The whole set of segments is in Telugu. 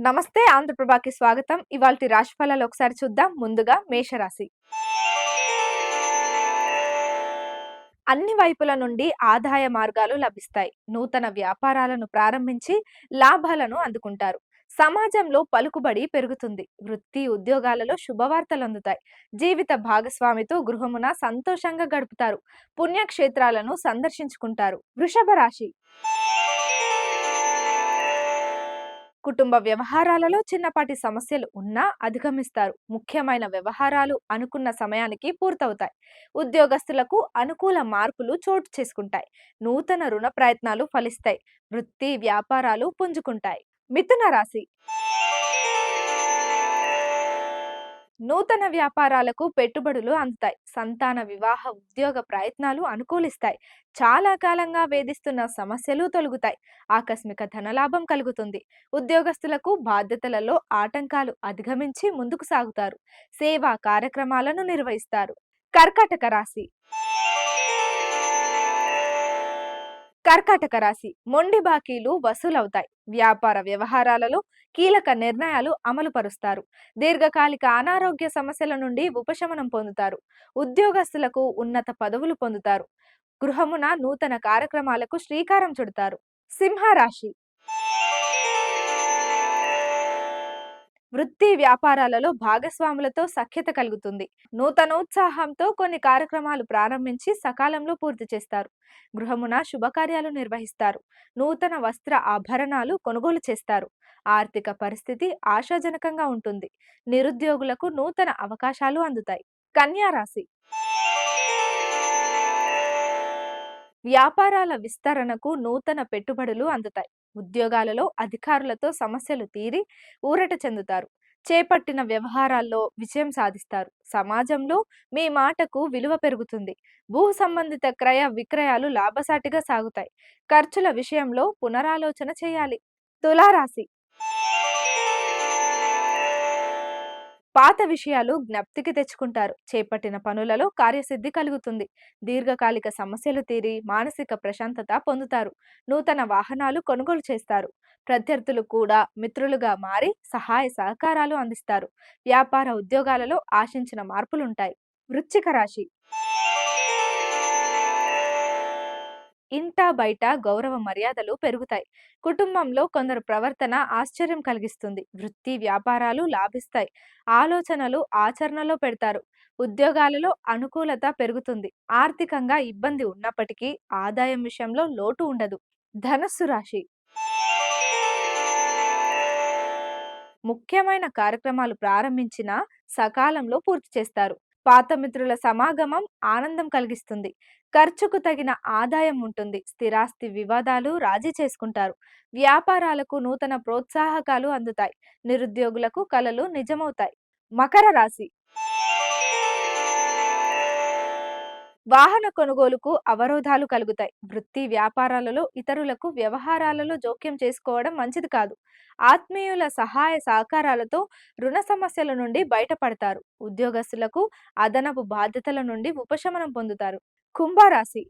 నమస్తే ఆంధ్రప్రభాకి స్వాగతం. ఇవాళ రాశి ఫలాలు ఒకసారి చూద్దాం. ముందుగా మేషరాశి. అన్ని వైపుల నుండి ఆదాయ మార్గాలు లభిస్తాయి. నూతన వ్యాపారాలను ప్రారంభించి లాభాలను అందుకుంటారు. సమాజంలో పలుకుబడి పెరుగుతుంది. వృత్తి ఉద్యోగాలలో శుభవార్తలు అందుతాయి. జీవిత భాగస్వామితో గృహమున సంతోషంగా గడుపుతారు. పుణ్యక్షేత్రాలను సందర్శించుకుంటారు. వృషభ రాశి. కుటుంబ వ్యవహారాలలో చిన్నపాటి సమస్యలు ఉన్నా అధిగమిస్తారు. ముఖ్యమైన వ్యవహారాలు అనుకున్న సమయానికి పూర్తవుతాయి. ఉద్యోగస్తులకు అనుకూల మార్పులు చోటు చేసుకుంటాయి. నూతన రుణ ప్రయత్నాలు ఫలిస్తాయి. వృత్తి వ్యాపారాలు పుంజుకుంటాయి. మిథున రాశి నూతన వ్యాపారాలకు పెట్టుబడులు అందుతాయి. సంతాన వివాహ ఉద్యోగ ప్రయత్నాలు అనుకూలిస్తాయి. చాలా కాలంగా వేధిస్తున్న సమస్యలు తొలగుతాయి. ఆకస్మిక ధనలాభం కలుగుతుంది. ఉద్యోగస్తులకు బాధ్యతలలో ఆటంకాలు అధిగమించి ముందుకు సాగుతారు. సేవా కార్యక్రమాలను నిర్వహిస్తారు. కర్కాటక రాశి కర్కాటక రాశి మొండి బాకీలు వసూలవుతాయి. వ్యాపార వ్యవహారాలలో కీలక నిర్ణయాలు అమలు పరుస్తారు దీర్ఘకాలిక అనారోగ్య సమస్యల నుండి ఉపశమనం పొందుతారు. ఉద్యోగస్తులకు ఉన్నత పదవులు పొందుతారు. గృహమున నూతన కార్యక్రమాలకు శ్రీకారం చుడతారు. సింహరాశి వృత్తి వ్యాపారాలలో భాగస్వాములతో సఖ్యత కలుగుతుంది. నూతనోత్సాహంతో కొన్ని కార్యక్రమాలు ప్రారంభించి సకాలంలో పూర్తి చేస్తారు. గృహమున శుభకార్యాలు నిర్వహిస్తారు. నూతన వస్త్ర ఆభరణాలు కొనుగోలు చేస్తారు. ఆర్థిక పరిస్థితి ఆశాజనకంగా ఉంటుంది. నిరుద్యోగులకు నూతన అవకాశాలు అందుతాయి. కన్యా రాశి. వ్యాపారాల విస్తరణకు నూతన పెట్టుబడులు అందుతాయి. ఉద్యోగాలలో అధికారులతో సమస్యలు తీరి ఊరట చెందుతారు. చేపట్టిన వ్యవహారాల్లో విజయం సాధిస్తారు. సమాజంలో మీ మాటకు విలువ పెరుగుతుంది. భూ సంబంధిత క్రయ విక్రయాలు లాభసాటిగా సాగుతాయి. ఖర్చుల విషయంలో పునరాలోచన చేయాలి. తులారాశి పాత విషయాలు జ్ఞప్తికి తెచ్చుకుంటారు. చేపట్టిన పనులలో కార్యసిద్ధి కలుగుతుంది. దీర్ఘకాలిక సమస్యలు తీరి మానసిక ప్రశాంతత పొందుతారు. నూతన వాహనాలు కొనుగోలు చేస్తారు. ప్రత్యర్థులు కూడా మిత్రులుగా మారి సహాయ సహకారాలు అందిస్తారు. వ్యాపార ఉద్యోగాలలో ఆశించిన మార్పులుంటాయి. వృచ్చిక రాశి ఇంట బయట గౌరవ మర్యాదలు పెరుగుతాయి. కుటుంబంలో కొందరు ప్రవర్తన ఆశ్చర్యం కలిగిస్తుంది. వృత్తి వ్యాపారాలు లాభిస్తాయి. ఆలోచనలు ఆచరణలో పెడతారు. ఉద్యోగాలలో అనుకూలత పెరుగుతుంది. ఆర్థికంగా ఇబ్బంది ఉన్నప్పటికీ ఆదాయం విషయంలో లోటు ఉండదు. ధనస్సు రాశి. ముఖ్యమైన కార్యక్రమాలు ప్రారంభించినా సకాలంలో పూర్తి చేస్తారు. పాత మిత్రుల సమాగమం ఆనందం కలిగిస్తుంది. ఖర్చుకు తగిన ఆదాయం ఉంటుంది. స్థిరాస్తి వివాదాలు రాజీ చేసుకుంటారు. వ్యాపారాలకు నూతన ప్రోత్సాహకాలు అందుతాయి. నిరుద్యోగులకు కలలు నిజమవుతాయి. మకర రాశి వాహన కొనుగోలుకు అవరోధాలు కలుగుతాయి. వృత్తి వ్యాపారాలలో ఇతరులకు వ్యవహారాలలో జోక్యం చేసుకోవడం మంచిది కాదు. ఆత్మీయుల సహాయ సహకారాలతో రుణ సమస్యల నుండి బయటపడతారు. ఉద్యోగస్తులకు అదనపు బాధ్యతల నుండి ఉపశమనం పొందుతారు. కుంభరాశి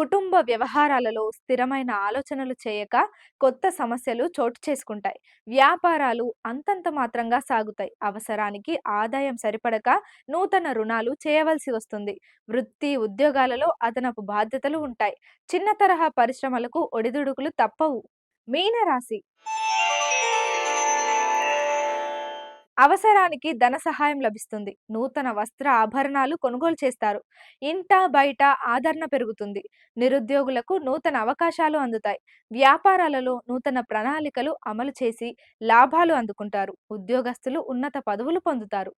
కుటుంబ వ్యవహారాలలో స్థిరమైన ఆలోచనలు చేయక కొత్త సమస్యలు చోటు చేసుకుంటాయి. వ్యాపారాలు అంతంత మాత్రంగా సాగుతాయి. అవసరానికి ఆదాయం సరిపడక నూతన రుణాలు చేయవలసి వస్తుంది. వృత్తి ఉద్యోగాలలో అదనపు బాధ్యతలు ఉంటాయి. చిన్న తరహా పరిశ్రమలకు ఒడిదుడుకులు తప్పవు. మీనరాశి అవసరానికి ధన సహాయం లభిస్తుంది. నూతన వస్త్ర ఆభరణాలు కొనుగోలు చేస్తారు. ఇంట బయట ఆదరణ పెరుగుతుంది. నిరుద్యోగులకు నూతన అవకాశాలు అందుతాయి. వ్యాపారాలలో నూతన ప్రణాళికలు అమలు చేసి లాభాలు అందుకుంటారు. ఉద్యోగస్తులు ఉన్నత పదవులు పొందుతారు.